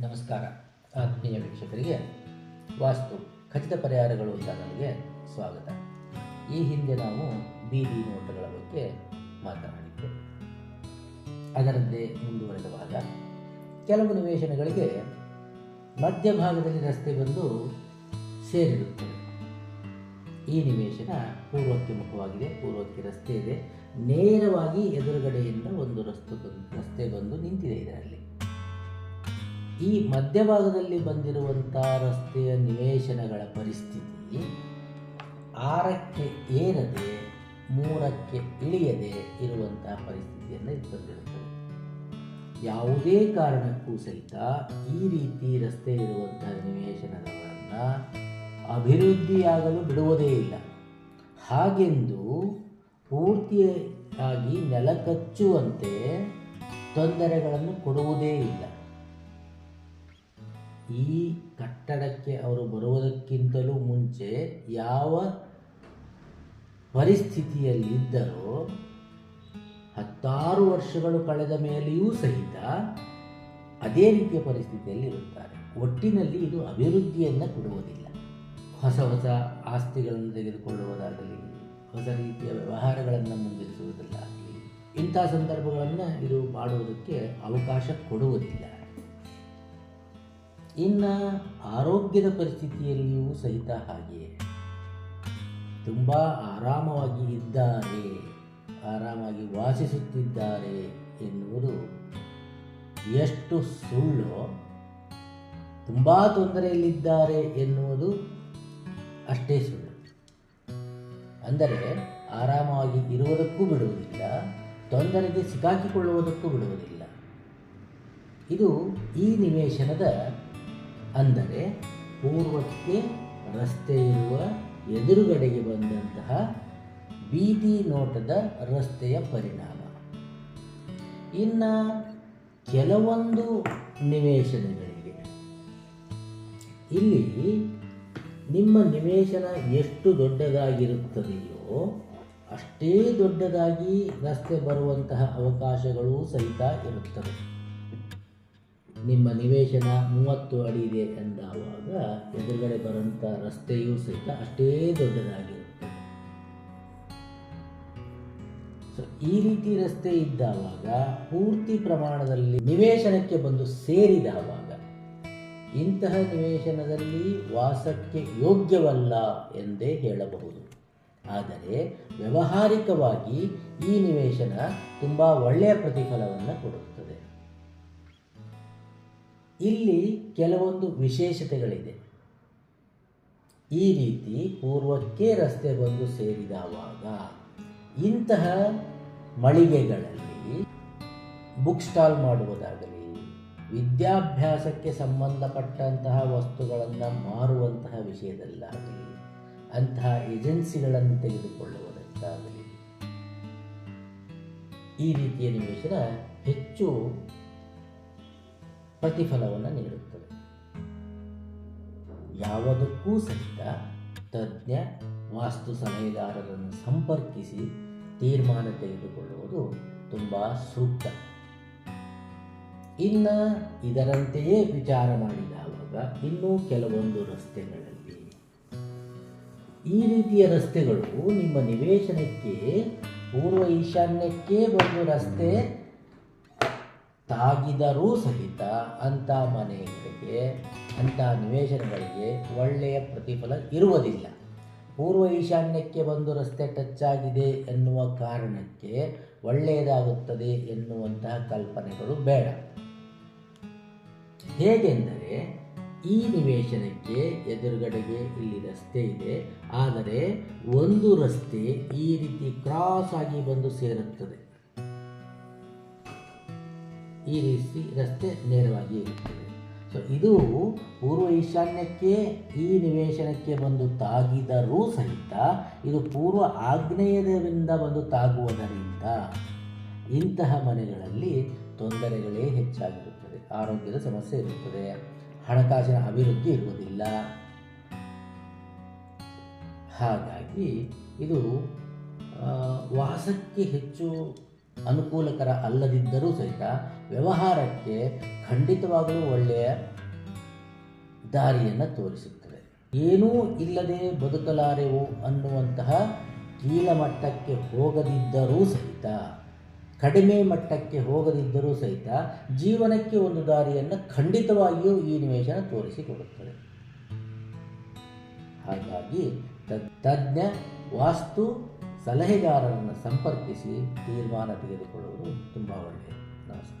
ನಮಸ್ಕಾರ. ಆತ್ಮೀಯ ವೀಕ್ಷಕರಿಗೆ ವಾಸ್ತು ಖಚಿತ ಪರಿಹಾರಗಳು ಚಾನಲ್ಗೆ ಸ್ವಾಗತ. ಈ ಹಿಂದೆ ನಾವು ಬೀದಿ ನೋಟಗಳ ಬಗ್ಗೆ ಮಾತನಾಡಿದ್ದೆ. ಅದರಂತೆ ಮುಂದುವರೆದ ಭಾಗ. ಕೆಲವು ನಿವೇಶನಗಳಿಗೆ ಮಧ್ಯಭಾಗದಲ್ಲಿ ರಸ್ತೆ ಬಂದು ಸೇರಿರುತ್ತದೆ. ಈ ನಿವೇಶನ ಪೂರ್ವಕ್ಕೆ ಮುಖವಾಗಿದೆ ಪೂರ್ವಕ್ಕೆ ರಸ್ತೆ ಇದೆ. ನೇರವಾಗಿ ಎದುರುಗಡೆಯಿಂದ ಒಂದು ರಸ್ತೆ ಬಂದು ರಸ್ತೆ ಬಂದು ನಿಂತಿದೆ ಇದರಲ್ಲಿ. ಈ ಮಧ್ಯಭಾಗದಲ್ಲಿ ಬಂದಿರುವಂಥ ರಸ್ತೆಯ ನಿವೇಶನಗಳ ಪರಿಸ್ಥಿತಿ ಆರಕ್ಕೆ ಏರದೆ ಮೂರಕ್ಕೆ ಇಳಿಯದೆ ಇರುವಂತಹ ಪರಿಸ್ಥಿತಿಯನ್ನು ಇದು ಬಂದಿರುತ್ತದೆ ಯಾವುದೇ ಕಾರಣಕ್ಕೂ ಸಹಿತ ಈ ರೀತಿ ರಸ್ತೆ ಇರುವಂತಹ ನಿವೇಶನಗಳನ್ನು ಅಭಿವೃದ್ಧಿಯಾಗಲು ಬಿಡುವುದೇ ಇಲ್ಲ. ಹಾಗೆಂದು ಪೂರ್ತಿಯಾಗಿ ನೆಲಕಚ್ಚುವಂತೆ ತೊಂದರೆಗಳನ್ನು ಕೊಡುವುದೇ ಇಲ್ಲ. ಈ ಕಟ್ಟಡಕ್ಕೆ ಅವರು ಬರುವುದಕ್ಕಿಂತಲೂ ಮುಂಚೆ ಯಾವ ಪರಿಸ್ಥಿತಿಯಲ್ಲಿದ್ದರೋ ಹತ್ತಾರು ವರ್ಷಗಳು ಕಳೆದ ಮೇಲೆಯೂ ಸಹಿತ ಅದೇ ರೀತಿಯ ಪರಿಸ್ಥಿತಿಯಲ್ಲಿ ಇರುತ್ತಾರೆ. ಒಟ್ಟಿನಲ್ಲಿ ಇದು ಅಭಿವೃದ್ಧಿಯನ್ನು ಕೊಡುವುದಿಲ್ಲ. ಹೊಸ ಹೊಸ ಆಸ್ತಿಗಳನ್ನು ತೆಗೆದುಕೊಳ್ಳುವುದಾಗಲಿ, ಹೊಸ ರೀತಿಯ ವ್ಯವಹಾರಗಳನ್ನು ಮುಂದಿಸುವುದಿಲ್ಲ ಇಂಥ ಸಂದರ್ಭಗಳನ್ನು ಇದು ಮಾಡುವುದಕ್ಕೆ ಅವಕಾಶ ಕೊಡುವುದಿಲ್ಲ. ಇನ್ನು ಆರೋಗ್ಯದ ಪರಿಸ್ಥಿತಿಯಲ್ಲಿಯೂ ಸಹಿತ ಹಾಗೆಯೇ. ತುಂಬ ಆರಾಮವಾಗಿ ಇದ್ದಾರೆ, ಆರಾಮಾಗಿ ವಾಸಿಸುತ್ತಿದ್ದಾರೆ ಎನ್ನುವುದು ಎಷ್ಟು ಸುಳ್ಳು, ತುಂಬ ತೊಂದರೆಯಲ್ಲಿದ್ದಾರೆ ಎನ್ನುವುದು ಅಷ್ಟೇ ಸುಳ್ಳು. ಅಂದರೆ ಆರಾಮವಾಗಿ ಇರುವುದಕ್ಕೂ ಬಿಡುವುದಿಲ್ಲ, ತೊಂದರೆಗೆ ಸಿಕ್ಕಾಕಿಕೊಳ್ಳುವುದಕ್ಕೂ ಬಿಡುವುದಿಲ್ಲ. ಇದು ಈ ನಿವೇಶನದ ಅಂದರೆ ಪೂರ್ವಕ್ಕೆ ರಸ್ತೆ ಇರುವ ಎದುರುಗಡೆಗೆ ಬಂದಂತಹ ಬೀದಿ ನೋಟದ ರಸ್ತೆಯ ಪರಿಣಾಮ. ಇನ್ನು ಕೆಲವೊಂದು ನಿವೇಶನಗಳಿಗೆ ಇಲ್ಲಿ ನಿಮ್ಮ ನಿವೇಶನ ಎಷ್ಟು ದೊಡ್ಡದಾಗಿರುತ್ತದೆಯೋ ಅಷ್ಟೇ ದೊಡ್ಡದಾಗಿ ರಸ್ತೆ ಬರುವಂತಹ ಅವಕಾಶಗಳು ಸಹಿತ ಇರುತ್ತವೆ. ನಿಮ್ಮ ನಿವೇಶನ ಮೂವತ್ತು ಅಡಿ ಇದೆ ಎಂದಾವಾಗ ಎದುರುಗಡೆ ಬರುವಂಥ ರಸ್ತೆಯೂ ಸಹಿತ ಅಷ್ಟೇ ದೊಡ್ಡದಾಗಿರುತ್ತದೆ ಸೊ ಈ ರೀತಿ ರಸ್ತೆ ಇದ್ದಾವಾಗ ಪೂರ್ತಿ ಪ್ರಮಾಣದಲ್ಲಿ ನಿವೇಶನಕ್ಕೆ ಬಂದು ಸೇರಿದಾಗ ಇಂತಹ ನಿವೇಶನದಲ್ಲಿ ವಾಸಕ್ಕೆ ಯೋಗ್ಯವಲ್ಲ ಎಂದೇ ಹೇಳಬಹುದು. ಆದರೆ ವ್ಯವಹಾರಿಕವಾಗಿ ಈ ನಿವೇಶನ ತುಂಬ ಒಳ್ಳೆಯ ಪ್ರತಿಫಲವನ್ನು ಕೊಡುತ್ತದೆ ಇಲ್ಲಿ ಕೆಲವೊಂದು ವಿಶೇಷತೆಗಳಿದೆ. ಈ ರೀತಿ ಪೂರ್ವಕ್ಕೆ ರಸ್ತೆ ಬಂದು ಸೇರಿದವಾಗ ಇಂತಹ ಮಳಿಗೆಗಳಲ್ಲಿ ಬುಕ್ ಸ್ಟಾಲ್ ಮಾಡುವುದಾಗಲಿ, ವಿದ್ಯಾಭ್ಯಾಸಕ್ಕೆ ಸಂಬಂಧಪಟ್ಟಂತಹ ವಸ್ತುಗಳನ್ನು ಮಾರುವಂತಹ ವಿಷಯದಲ್ಲಾಗಲಿ, ಅಂತಹ ಏಜೆನ್ಸಿಗಳನ್ನು ತೆಗೆದುಕೊಳ್ಳುವುದಕ್ಕಾಗಲಿ ಈ ರೀತಿಯ ನಿವೇಶನ ಹೆಚ್ಚು ಪ್ರತಿಫಲವನ್ನು ನೀಡುತ್ತದೆ. ಯಾವುದಕ್ಕೂ ಸಹಿತ ತಜ್ಞ, ವಾಸ್ತು ಸಲಹೆಗಾರರನ್ನು ಸಂಪರ್ಕಿಸಿ ತೀರ್ಮಾನ ತೆಗೆದುಕೊಳ್ಳುವುದು ತುಂಬ ಸೂಕ್ತ. ಇನ್ನು ಇದರಂತೆಯೇ ವಿಚಾರ ಮಾಡಿದಾಗ ಇನ್ನೂ ಕೆಲವೊಂದು ರಸ್ತೆಗಳಲ್ಲಿ ಈ ರೀತಿಯ ರಸ್ತೆಗಳು ನಿಮ್ಮ ನಿವೇಶನಕ್ಕೆ, ಪೂರ್ವ ಈಶಾನ್ಯಕ್ಕೆ ಒಂದು ರಸ್ತೆ ತಾಗಿದರೂ ಸಹಿತ ಅಂಥ ಮನೆಗಳಿಗೆ, ಅಂಥ ನಿವೇಶನಗಳಿಗೆ ಒಳ್ಳೆಯ ಪ್ರತಿಫಲ ಇರುವುದಿಲ್ಲ. ಪೂರ್ವ ಈಶಾನ್ಯಕ್ಕೆ ಬಂದು ರಸ್ತೆ ಟಚ್ ಆಗಿದೆ ಎನ್ನುವ ಕಾರಣಕ್ಕೆ ಒಳ್ಳೆಯದಾಗುತ್ತದೆ ಎನ್ನುವಂತಹ ಕಲ್ಪನೆಗಳು ಬೇಡ. ಹೇಗೆಂದರೆ, ಈ ನಿವೇಶನಕ್ಕೆ ಎದುರುಗಡೆಗೆ ಇಲ್ಲಿ ರಸ್ತೆ ಇದೆ. ಆದರೆ, ಒಂದು ರಸ್ತೆ ಈ ರೀತಿ ಕ್ರಾಸ್ ಆಗಿ ಬಂದು ಸೇರುತ್ತದೆ. ಈ ರೀತಿ ರಸ್ತೆ ನೇರವಾಗಿ ಇರುತ್ತದೆ. ಸೊ ಇದು ಪೂರ್ವ ಈಶಾನ್ಯಕ್ಕೆ, ಈ ನಿವೇಶನಕ್ಕೆ ಬಂದು ತಾಗಿದರೂ ಸಹಿತ ಇದು ಪೂರ್ವ ಆಗ್ನೇಯದಿಂದ ಬಂದು ತಾಗುವುದರಿಂದ ಇಂತಹ ಮನೆಗಳಲ್ಲಿ ತೊಂದರೆಗಳೇ ಹೆಚ್ಚಾಗಿರುತ್ತದೆ. ಆರೋಗ್ಯದ ಸಮಸ್ಯೆ ಇರುತ್ತದೆ. ಹಣಕಾಸಿನ ಅಭಿವೃದ್ಧಿ ಇರುವುದಿಲ್ಲ. ಹಾಗಾಗಿ ಇದು ವಾಸಕ್ಕೆ ಹೆಚ್ಚು ಅನುಕೂಲಕರ ಅಲ್ಲದಿದ್ದರೂ ಸಹಿತ ವ್ಯವಹಾರಕ್ಕೆ ಖಂಡಿತವಾಗಲೂ ಒಳ್ಳೆಯ ದಾರಿಯನ್ನು ತೋರಿಸುತ್ತದೆ. ಏನೂ ಇಲ್ಲದೆ ಬದುಕಲಾರೆವು ಅನ್ನುವಂತಹ ಕೀಳಮಟ್ಟಕ್ಕೆ ಹೋಗದಿದ್ದರೂ ಸಹಿತ, ಕಡಿಮೆ ಮಟ್ಟಕ್ಕೆ ಹೋಗದಿದ್ದರೂ ಸಹಿತ ಜೀವನಕ್ಕೆ ಒಂದು ದಾರಿಯನ್ನು ಖಂಡಿತವಾಗಿಯೂ ಈ ನಿವೇಶನ ತೋರಿಸಿಕೊಡುತ್ತದೆ. ಹಾಗಾಗಿ ತಜ್ಞ, ವಾಸ್ತು ಸಲಹೆಗಾರರನ್ನು ಸಂಪರ್ಕಿಸಿ ತೀರ್ಮಾನ ತೆಗೆದುಕೊಳ್ಳುವುದು ತುಂಬ ಒಳ್ಳೆಯದು. ನಮಸ್ಕಾರ.